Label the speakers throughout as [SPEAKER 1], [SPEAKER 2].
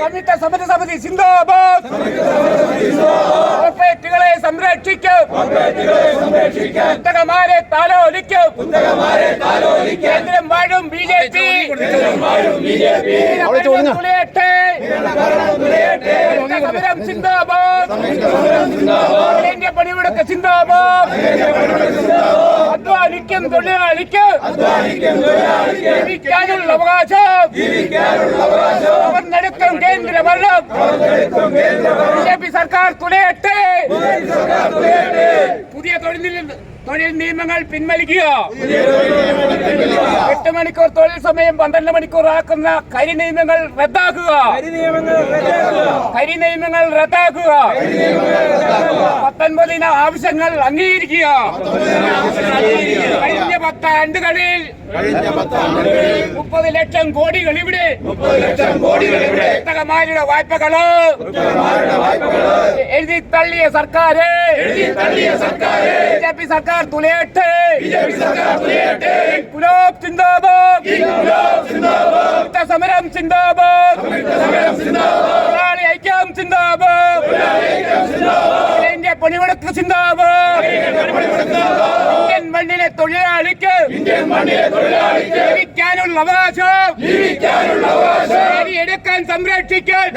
[SPEAKER 1] സംയുക്ത സമര സമിതി സിന്ദാബാദ്. കോർപ്പറേറ്റുകളെ സംരക്ഷിക്കും. താലോലിക്കും. കേന്ദ്രം വാഴും ബി ജെ പി. സമരം സിന്ദാബാദ്. ഇന്ത്യ പണിമുടക്ക് സിന്ദാബാദ്. അധ്വാനിക്കും തൊഴിലാളിക്ക്. ജീവിക്കാനുള്ള അവകാശം. നടക്കും കേന്ദ്ര ഭരണം ബി ജെ പി സർക്കാർ പുതിയ തൊഴിൽ നിയമങ്ങൾ പിൻവലിക്കുക. എട്ട് മണിക്കൂർ തൊഴിൽ സമയം പന്ത്രണ്ട് മണിക്കൂർ ആക്കുന്ന കരി നിയമങ്ങൾ റദ്ദാക്കുക. കരി നിയമങ്ങൾ റദ്ദാക്കുക. പത്തൊൻപതിന് ആവശ്യങ്ങൾ അംഗീകരിക്കുക. പത്താണ്ടുകളിൽ മുപ്പത് ലക്ഷം കോടികൾ ഇവിടെ. കുത്തകമാരുടെ വായ്പകൾ. എഴുതി തള്ളിയ സർക്കാര്. ബി ജെ പി സർക്കാർ തുലയട്ടെ. ഗുലാബ് മുക്ത സമരം സിന്ദാബാദ് തൊഴിലാളി ഐക്യം സിന്ദാബാദ് ഇന്ത്യ പണിമുടക്ക് സിന്ദാബാദ് ഇന്ത്യൻ മണ്ണിലെ തൊഴിലാളിക്ക് ജീവിക്കാനുള്ള അവകാശം.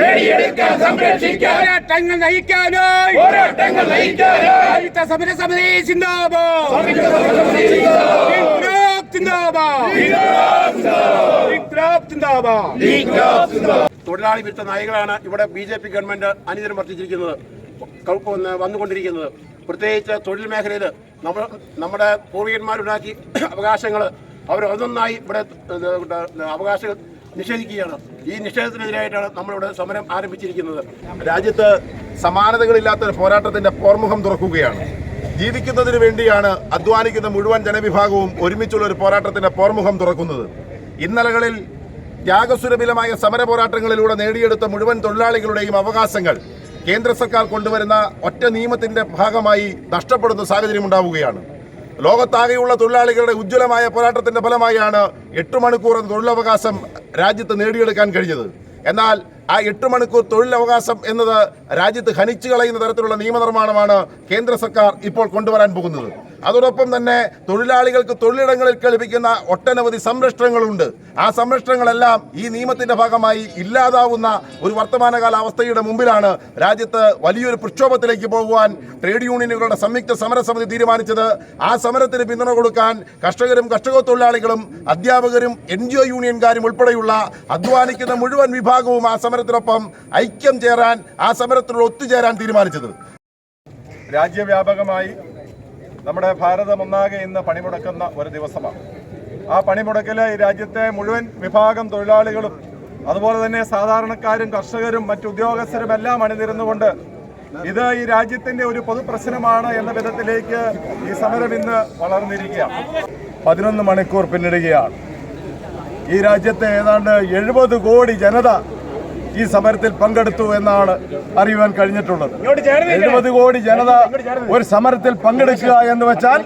[SPEAKER 1] നേടിയെടുക്കാൻ സംരക്ഷിക്കാൻ. പോരാട്ടങ്ങൾ നയിക്കാനായി. സംയുക്ത സമര സമിതി സിന്ദാബാദ്
[SPEAKER 2] തൊഴിലാളി വിരുദ്ധ നായികളാണ് ഇവിടെ ബി ജെ പി ഗവൺമെന്റ് അനിതരം വർദ്ധിച്ചിരിക്കുന്നത്. വന്ന് വന്നുകൊണ്ടിരിക്കുന്നത്. പ്രത്യേകിച്ച് തൊഴിൽ മേഖലയിൽ നമ്മൾ നമ്മുടെ പൂർവികന്മാരുണ്ടാക്കി അവകാശങ്ങൾ അവർ ഒന്നൊന്നായി ഇവിടെ അവകാശങ്ങൾ നിഷേധിക്കുകയാണ്. ഈ നിഷേധത്തിനെതിരായിട്ടാണ് നമ്മളിവിടെ സമരം ആരംഭിച്ചിരിക്കുന്നത്. രാജ്യത്ത് സമാനതകളില്ലാത്ത പോരാട്ടത്തിന്റെ പോർമുഖം തുറക്കുകയാണ്. ജീവിക്കുന്നതിന് വേണ്ടിയാണ് അധ്വാനിക്കുന്ന മുഴുവൻ ജനവിഭാഗവും ഒരുമിച്ചുള്ള ഒരു പോരാട്ടത്തിന്റെ പോർമുഖം തുറക്കുന്നത്. ഇന്നലകളിൽ ത്യാഗസുരഭിലമായ സമര പോരാട്ടങ്ങളിലൂടെ നേടിയെടുത്ത മുഴുവൻ തൊഴിലാളികളുടെയും അവകാശങ്ങൾ കേന്ദ്ര സർക്കാർ കൊണ്ടുവരുന്ന ഒറ്റ നിയമത്തിന്റെ ഭാഗമായി നഷ്ടപ്പെടുന്ന സാഹചര്യം ഉണ്ടാവുകയാണ്. ലോകത്താകെയുള്ള തൊഴിലാളികളുടെ ഉജ്ജ്വലമായ പോരാട്ടത്തിന്റെ ഫലമായാണ് എട്ട് മണിക്കൂർ എന്ന തൊഴിലവകാശം രാജ്യത്ത് നേടിയെടുക്കാൻ കഴിഞ്ഞത്. എന്നാൽ ആ എട്ട് മണിക്കൂർ തൊഴിലവകാശം എന്നത് രാജ്യത്ത് ഹനിച്ചു കളയുന്ന തരത്തിലുള്ള നിയമനിർമ്മാണമാണ് കേന്ദ്ര സർക്കാർ ഇപ്പോൾ കൊണ്ടുവരാൻ പോകുന്നത്. അതോടൊപ്പം തന്നെ തൊഴിലാളികൾക്ക് തൊഴിലിടങ്ങളിൽ ലഭിക്കുന്ന ഒട്ടനവധി സംരക്ഷണങ്ങളുണ്ട്. ആ സംരക്ഷണങ്ങളെല്ലാം ഈ നിയമത്തിന്റെ ഭാഗമായി ഇല്ലാതാവുന്ന ഒരു വർത്തമാനകാല അവസ്ഥയുടെ മുമ്പിലാണ് രാജ്യത്ത് വലിയൊരു പ്രക്ഷോഭത്തിലേക്ക് പോകുവാൻ ട്രേഡ് യൂണിയനുകളുടെ സംയുക്ത സമരസമിതി തീരുമാനിച്ചത്. ആ സമരത്തിന് പിന്തുണ കൊടുക്കാൻ കർഷകരും കർഷക തൊഴിലാളികളും അധ്യാപകരും എൻ ജി ഒ യൂണിയൻകാരും ഉൾപ്പെടെയുള്ള അധ്വാനിക്കുന്ന മുഴുവൻ വിഭാഗവും ആ സമരത്തിനൊപ്പം ഐക്യം ചേരാൻ ആ സമരത്തിനോട് ഒത്തുചേരാൻ തീരുമാനിച്ചത്.
[SPEAKER 3] രാജ്യവ്യാപകമായി നമ്മുടെ ഭാരതം ഒന്നാകെ ഇന്ന് പണിമുടക്കുന്ന ഒരു ദിവസമാണ്. ആ പണിമുടക്കിൽ ഈ രാജ്യത്തെ മുഴുവൻ വിഭാഗം തൊഴിലാളികളും അതുപോലെ തന്നെ സാധാരണക്കാരും കർഷകരും മറ്റു ഉദ്യോഗസ്ഥരും എല്ലാം അണിനിരുന്നുകൊണ്ട് ഇത് ഈ രാജ്യത്തിന്റെ ഒരു പൊതുപ്രശ്നമാണ് എന്ന വിധത്തിലേക്ക് ഈ സമരം ഇന്ന് വളർന്നിരിക്കുകയാണ്. പതിനൊന്ന് മണിക്കൂർ പിന്നിടുകയാണ്. ഈ രാജ്യത്തെ ഏതാണ്ട് എഴുപത് കോടി ജനത ഈ സമരത്തിൽ പങ്കെടുത്തു എന്നാണ് അറിയുവാൻ കഴിഞ്ഞിട്ടുള്ളത്. എഴുപത് കോടി ജനത ഒരു സമരത്തിൽ പങ്കെടുക്കുക എന്ന് വെച്ചാൽ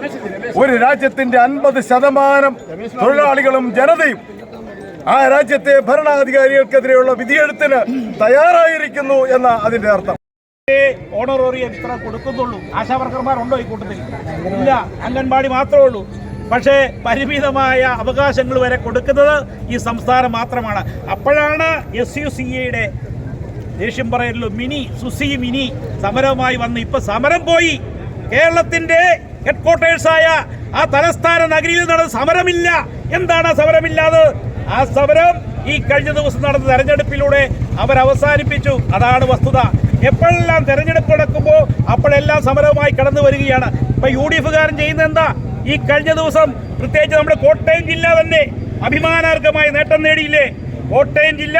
[SPEAKER 3] ഒരു രാജ്യത്തിന്റെ അൻപത് ശതമാനം തൊഴിലാളികളും ജനതയും ആ രാജ്യത്തെ ഭരണാധികാരികൾക്കെതിരെയുള്ള വിധിയെഴുത്തിന് തയ്യാറായിരിക്കുന്നു എന്ന അതിന്റെ അർത്ഥം.
[SPEAKER 4] ഓണറോറിയം ഇത്ര കൊടുക്കുന്നുള്ളൂ. ആശാവർക്കർമാരുണ്ടോ ഈ കൂട്ടത്തിൽ? ഇല്ല. അംഗൻവാടി മാത്രമേ ഉള്ളൂ. പക്ഷേ പരിമിതമായ അവകാശങ്ങൾ വരെ കൊടുക്കുന്നത് ഈ സംസ്ഥാനം മാത്രമാണ്. അപ്പോഴാണ് എസ് യു സി എയുടെ ദേഷ്യം പറയുള്ളൂ മിനി സുസി മിനി സമരവുമായി വന്ന് ഇപ്പം സമരം പോയി. കേരളത്തിന്റെ ഹെഡ് ക്വാർട്ടേഴ്സായ ആ തലസ്ഥാന നഗരിയിൽ നടന്ന സമരമില്ല. എന്താണ് സമരമില്ലാതെ? ആ സമരം ഈ കഴിഞ്ഞ ദിവസം നടന്ന തെരഞ്ഞെടുപ്പിലൂടെ അവർ അവസാനിപ്പിച്ചു. അതാണ് വസ്തുത. എപ്പോഴെല്ലാം തെരഞ്ഞെടുപ്പ് നടക്കുമ്പോൾ അപ്പോഴെല്ലാം സമരവുമായി കടന്നു വരികയാണ്. ഇപ്പൊ യു ഡി എഫുകാരൻ ചെയ്യുന്നത് എന്താ? ഈ കഴിഞ്ഞ ദിവസം പ്രത്യേകിച്ച് നമ്മുടെ കോട്ടയം ജില്ല തന്നെ അഭിമാനാർഹമായ നേട്ടം നേടിയില്ലേ? കോട്ടയം ജില്ല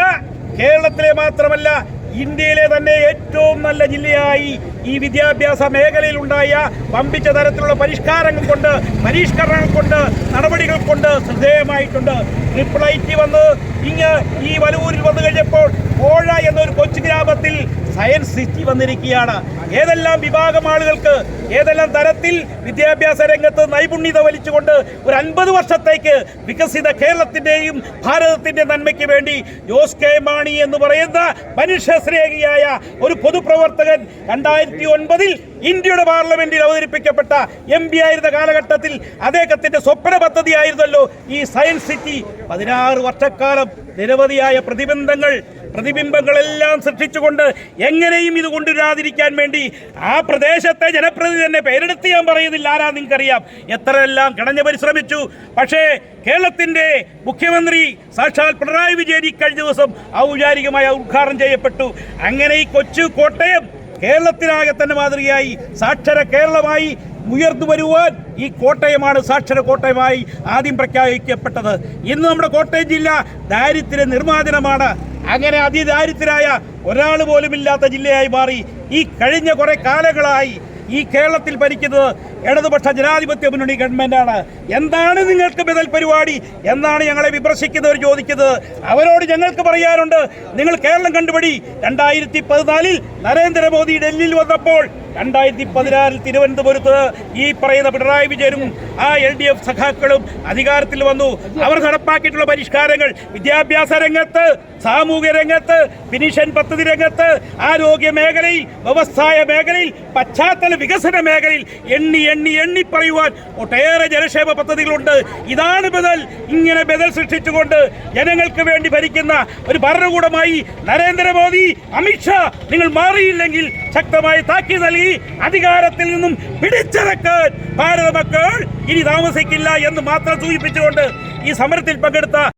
[SPEAKER 4] കേരളത്തിലെ മാത്രമല്ല ഇന്ത്യയിലെ തന്നെ ഏറ്റവും നല്ല ജില്ലയായി ഈ വിദ്യാഭ്യാസ മേഖലയിൽ ഉണ്ടായ വമ്പിച്ച തരത്തിലുള്ള പരിഷ്കാരങ്ങൾ കൊണ്ട് പരിഷ്കരണങ്ങൾ കൊണ്ട് നടപടികൾ കൊണ്ട് ശ്രദ്ധേയമായിട്ടുണ്ട് ട്രിപ്പിൾ ഐ ടി വന്ന് ഇങ്ങ് ഈ വലൂരിൽ വന്നു കഴിഞ്ഞപ്പോൾ കോഴ എന്നൊരു കൊച്ചു ഗ്രാമത്തിൽ സയൻസ് സിറ്റി വന്നിരിക്കുകയാണ്. ഏതെല്ലാം വിഭാഗം ആളുകൾക്ക് ഏതെല്ലാം തരത്തിൽ വിദ്യാഭ്യാസ രംഗത്ത് നൈപുണ്യത വലിച്ചുകൊണ്ട് ഒരു അൻപത് വർഷത്തേക്ക് വികസിത കേരളത്തിന്റെയും ഭാരതത്തിന്റെ നന്മയ്ക്ക് വേണ്ടി ജോസ് കെ മാണി എന്ന് പറയുന്ന മനുഷ്യസ്നേഹിയായ ഒരു പൊതുപ്രവർത്തകൻ രണ്ടായിരത്തി ഒൻപതിൽ ഇന്ത്യയുടെ പാർലമെന്റിൽ അവതരിപ്പിക്കപ്പെട്ട എം പി ആയിരുന്ന കാലഘട്ടത്തിൽ അദ്ദേഹത്തിന്റെ സ്വപ്ന പദ്ധതിയായിരുന്നല്ലോ ഈ സയൻസ് സിറ്റി. പതിനാറ് വർഷക്കാലം നിരവധിയായ പ്രതിബന്ധങ്ങൾ പ്രതിബിംബങ്ങളെല്ലാം സൃഷ്ടിച്ചുകൊണ്ട് എങ്ങനെയും ഇത് കൊണ്ടുവരാതിരിക്കാൻ വേണ്ടി ആ പ്രദേശത്തെ ജനപ്രതിനിധി തന്നെ പേരെടുത്ത് ഞാൻ പറയുന്നില്ല. ആരാ നിങ്ങൾക്കറിയാം? എത്രയെല്ലാം കിണഞ്ഞു പരിശ്രമിച്ചു. പക്ഷേ കേരളത്തിന്റെ മുഖ്യമന്ത്രി സാക്ഷാൽ പിണറായി വിജയൻ കഴിഞ്ഞ ദിവസം ഔപചാരികമായി ഉദ്ഘാടനം ചെയ്യപ്പെട്ടു. അങ്ങനെ ഈ കൊച്ചു കോട്ടയം കേരളത്തിനാകെ തന്നെ മാതൃകയായി. സാക്ഷര കേരളമായി ഉയർന്നു വരുവാൻ ഈ കോട്ടയമാണ് സാക്ഷര കോട്ടയമായി ആദ്യം പ്രഖ്യാപിക്കപ്പെട്ടത്. ഇന്ന് നമ്മുടെ കോട്ടയം ജില്ല ദാരിദ്ര്യ നിർമ്മാർജനമാണ്. അങ്ങനെ അതിദാരിദ്ര്യരായ ഒരാൾ പോലും ഇല്ലാത്ത ജില്ലയായി മാറി. ഈ കഴിഞ്ഞ കുറെ കാലങ്ങളായി ഈ കേരളത്തിൽ ഭരിക്കുന്നത് ഇടതുപക്ഷ ജനാധിപത്യ മുന്നണി ഗവൺമെന്റാണ് എന്താണ് നിങ്ങൾക്ക് ബദൽ പരിപാടി? എന്നാണ് ഞങ്ങളെ വിമർശിക്കുന്നവർ ചോദിക്കുന്നത്. അവരോട് ഞങ്ങൾക്ക് പറയാനുണ്ട് നിങ്ങൾ കേരളം കണ്ടുപിടി. രണ്ടായിരത്തി പതിനാലിൽ നരേന്ദ്രമോദി ഡൽഹിയിൽ വന്നപ്പോൾ രണ്ടായിരത്തി പതിനാറിൽ തിരുവനന്തപുരത്ത് ഈ പറയുന്ന പിണറായി വിജയനും ആ എൽ ഡി എഫ് സഖാക്കളും അധികാരത്തിൽ വന്നു. അവർ നടപ്പാക്കിയിട്ടുള്ള പരിഷ്കാരങ്ങൾ വിദ്യാഭ്യാസ രംഗത്ത് സാമൂഹ്യ രംഗത്ത് പെൻഷൻ പദ്ധതി രംഗത്ത് ആരോഗ്യ മേഖലയിൽ വ്യവസായ മേഖലയിൽ പശ്ചാത്തല വികസന മേഖലയിൽ എണ്ണി എണ്ണി എണ്ണി പറയുവാൻ ഒട്ടേറെ ജനക്ഷേമ പദ്ധതികളുണ്ട്. ഇതാണ് ബദൽ. ഇങ്ങനെ ബദൽ സൃഷ്ടിച്ചുകൊണ്ട് ജനങ്ങൾക്ക് വേണ്ടി ഭരിക്കുന്ന ഒരു ഭരണകൂടമായി നരേന്ദ്രമോദി അമിത്ഷാ നിങ്ങൾ മാറിയില്ലെങ്കിൽ ശക്തമായി താക്കീത് നൽകി അധികാരത്തിൽ നിന്നും പിടിച്ചിറക്കാൻ ഭാരത മക്കൾ ഇനി താമസിക്കില്ല എന്ന് മാത്രം സൂചിപ്പിച്ചുകൊണ്ട് ഈ സമരത്തിൽ പങ്കെടുത്ത